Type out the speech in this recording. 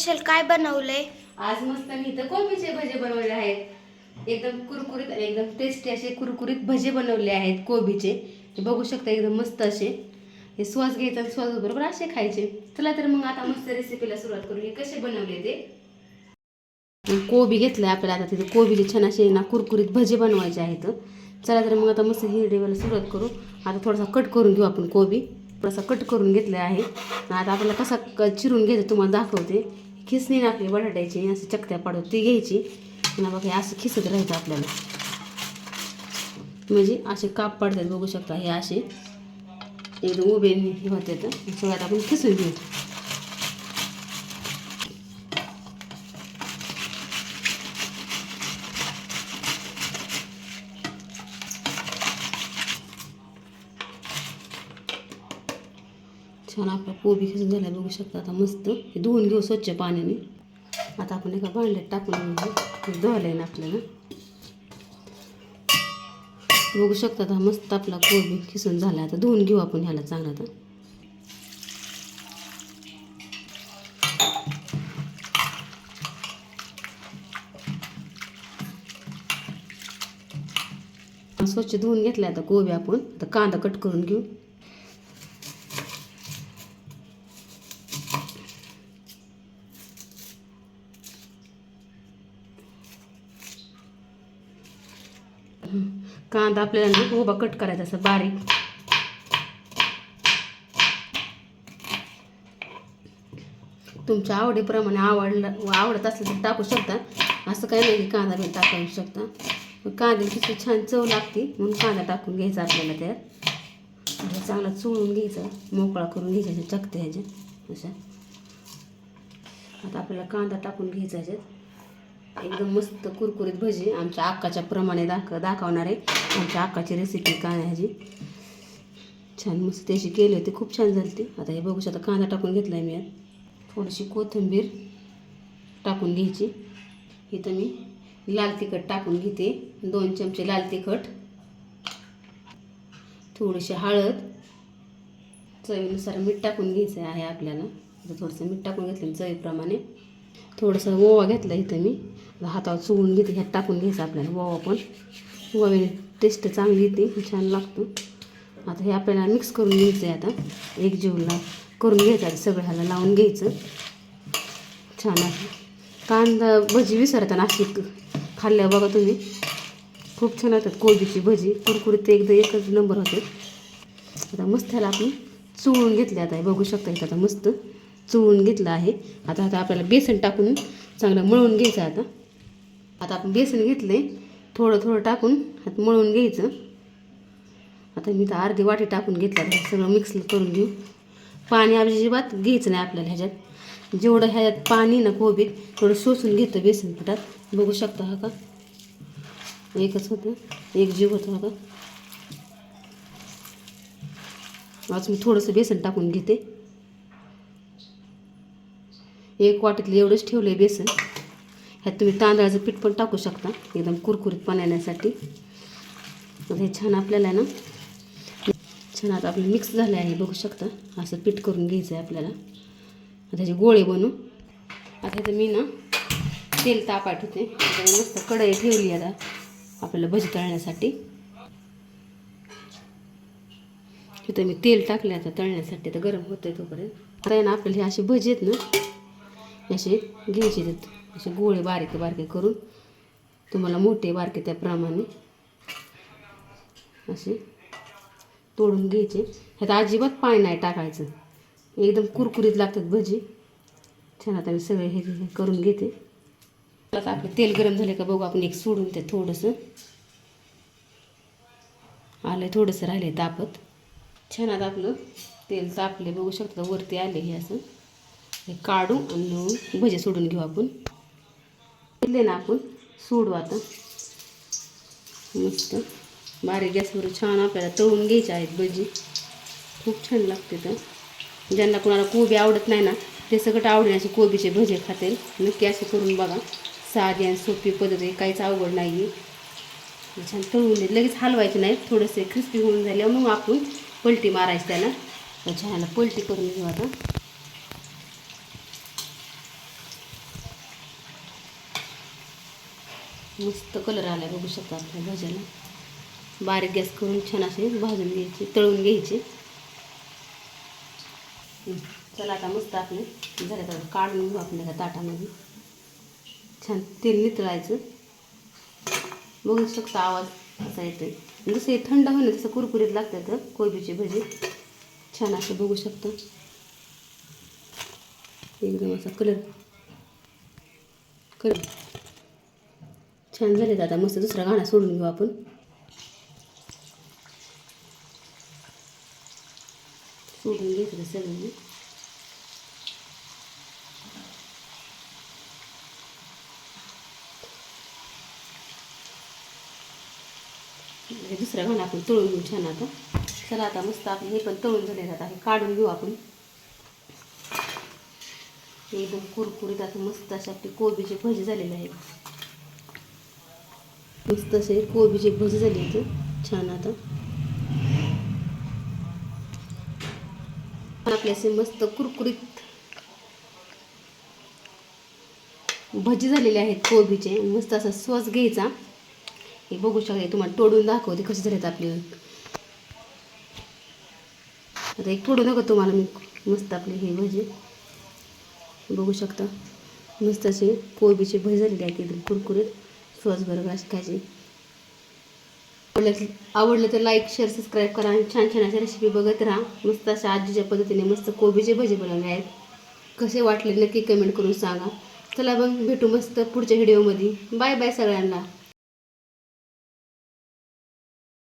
Special काय बनवलंय? आज मस्त मी इथं कोबीचे भजे बनवले आहेत. एकदम कुरकुरीत आणि एकदम टेस्टी असे कुरकुरीत भजे बनवले आहेत कोबीचे. हे बघू शकता एकदम मस्त असे. हे सॉस घ्यायचा सॉस बरोबर असे खायचे. चला तर मग आता मस्त रेसिपीला सुरुवात करू. हे कसे बनवले ते? कोबी घेतलं आपल्याला आता. तिथे कोबीचे छान असे ना कुरकुरीत भजे बनवायचे आहेत. चला तर मग आता मस्त हिरडेवाला सुरुवात करू. आता थोडासा कट करून घेऊ आपण कोबी. थोडासा कट करून घेतला आहे. आता आपल्याला कसा क चिरून घ्यायचं तुम्हाला दाखवते. खिसणी आपली बटाट्याची असं चकत्या पाडून ती घ्यायची. आणि बघा हे असं खिसत राहायचं आपल्याला. म्हणजे असे काप पडतात बघू शकता हे असे. एकदम उभे हे होते तर सगळ्यात आपण खिसून घेऊ. छान आपला कोबी खिसून झाला बघू शकता आता मस्त. हे धुवून घेऊ स्वच्छ पाण्याने. आता आपण एका भांड्यात टाकून घेऊ धुवायला ना आपल्याला. बघू शकता आता मस्त आपला कोबी खिसून झाला. आता धुवून घेऊ आपण ह्याला चांगला आता स्वच्छ धुवून घेतला आता कोबी आपण. आता कांदा कट करून घेऊ. कांदा आपल्याला ना उभा कट करायचा असं बारीक. तुमच्या आवडीप्रमाणे आवडलं आवडत असेल तर टाकू शकता. असं काही नाही की कांदा बिन टाकू शकता. कांद्याची छान चव लागते म्हणून कांदा टाकून घ्यायचा आपल्याला त्यात. म्हणजे चांगला चोळून घ्यायचा मोकळा करून घ्यायचा चकते ह्याच्यात. अशा. आता आपल्याला कांदा टाकून घ्यायचा ह्याच्यात. एकदम मस्त कुरकुरीत भजी. आमच्या अक्काच्या प्रमाणे दाख दाखवणार आहे. आमच्या अक्काची रेसिपी काय ह्याची. छान मस्त त्याची केली होती. खूप छान झाली ती आता हे बघू शकता कांदा टाकून घेतला आहे मी यात थोडीशी कोथिंबीर टाकून घ्यायची. इथं मी लाल तिखट टाकून घेते. दोन चमचे लाल तिखट. थोडीशी हळद. चवीनुसार मीठ टाकून घ्यायचं आहे आपल्याला. आता थोडंसं मीठ टाकून घेतलं चवीप्रमाणे. थोडंसं ओवा घेतला इथं मी. हातावर चुळून घेते ह्यात टाकून घ्यायचं आपल्याला ओवा पण ओव्याने टेस्ट चांगली येते छान लागतो. आता हे आपल्याला मिक्स करून घ्यायचं आहे आता. एक जेवला करून घ्यायचं आहे सगळं ह्याला लावून घ्यायचं. छान आहे. कांदा भजी विसरताना अशी खाल्ल्या बघा तुम्ही. खूप छान होतात कोबीची भजी. कुरकुरीत एकदा एकच नंबर होते. आता मस्त ह्याला आपण चुळून घेतले आता. हे बघू शकता इथं आता मस्त चुळून घेतलं आहे. आता आता आपल्याला बेसन टाकून चांगलं मळून घ्यायचं आता. आता आपण बेसन घेतलं थोडं थोडं टाकून आता मळून घ्यायचं. आता मी तर अर्धी वाटी टाकून घेतलं सगळं मिक्स करून घेऊ. पाणी अजिबात घ्यायचं नाही आपल्याला ह्याच्यात. जेवढं ह्याच्यात पाणी ना कोबीत थोडं शोषून घेतं बेसन पिठात. बघू शकता हा का? एकच होतं. एक जीव होतं हा का? आज मी थोडंसं बेसन टाकून घेते. एक वाटीतलं एवढंच ठेवलं आहे बेसन. ह्यात तुम्ही तांदळाचं पीठ पण टाकू शकता एकदम कुरकुरीत पाण्यासाठी आता हे छान आपल्याला ना छान आता आपलं मिक्स झालं आहे बघू शकता. असं पीठ करून घ्यायचं आहे आपल्याला. त्याचे गोळे बनवू आता इथं मी ना तेल तापा ठेवते मस्त कढई ठेवली आता आपल्याला भजी तळण्यासाठी. इथं मी तेल टाकले आता तळण्यासाठी तर गरम होतं आहे तोपर्यंत. आता आहे ना आपल्याला हे अशी भजी आहेत ना असे घ्यायची तर असे गोळे बारीके बारके करून तुम्हाला मोठे बारके त्याप्रमाणे असे तोडून घ्यायचे. ह्यात अजिबात पाणी नाही टाकायचं. एकदम कुरकुरीत लागतात भजी. छान आता मी सगळे हे करून घेते. आता आपलं तेल गरम झालं का बघू आपण एक सोडून ते थोडंसं. आलं थोडंसं राहिले तापत. छान आता आपलं तेल तापले बघू शकता वरती आले हे असं. हे काढू आणि भजे सोडून घेऊ आपण. घेतले ना आपण सोडू आता. मस्त. बारीक गॅसवर छान आपल्याला तळून घ्यायच्या आहेत भजी. खूप छान लागते तर ज्यांना कोणाला कोबी आवडत नाही ना ते सगळं आवडेल असे कोबीचे भजे खातील नक्की असे करून बघा. साधी आणि सोपी पद्धत आहे काहीच अवघड नाही आहे छान तळून देत. लगेच हलवायचे नाहीत थोडेसे क्रिस्पी होऊन झाले मग आपण पलटी मारायची त्याला. छान पलटी करून घेऊ आता. मस्त कलर आला बघू शकता आपल्या भाज्याला. बारीक गॅस करून छान असे भाजून घ्यायचे तळून घ्यायचे. चला आता मस्त आपले झाले तर काढून घेऊ आपल्या त्या ताटामध्ये. छान तेल नितळायचं. बघू शकता आवाज असा येतो जसं हे थंड होईल तसं कुरकुरीत लागतात कोबीची भजी. छान असं बघू शकता. एकदम असा कलर कलर छान झाले आता. मस्त दुसरा गाणा सोडून घेऊ आपण. सोडून घेतलं सगळं. दुसरा घाण आपण तळून घेऊ छान आता. चला आता मस्त आपण हे पण तळून झाले आता. आहे काढून घेऊ आपण. एकदम कुरकुरीत आता मस्त अशा आपली कोबीची भजी झालेली आहे मस्त असे कोबीची भजी झाली इथं. छान आता. आपले असे मस्त कुरकुरीत भजी झालेले आहेत कोबीचे. मस्त असा सॉस घ्यायचा. हे बघू शकते तुम्हाला तोडून दाखवते कसे झालेत आपले. आता एक तोडून नका तुम्हाला मी मस्त आपली ही भजी. बघू शकता. मस्त असे कोबीचे भजी झालेले आहेत एकदम कुरकुरीत. सॉस बरोबर अशी खायचे. आवडलं आवडलं तर लाईक शेअर सबस्क्राईब करा आणि छान छान अशा रेसिपी बघत राहा. मस्त अशा आजीच्या पद्धतीने मस्त कोबीचे भजे बनवले आहेत. कसे वाटले नक्की कमेंट करून सांगा. चला मग भेटू मस्त पुढच्या व्हिडिओमध्ये बाय बाय सगळ्यांना.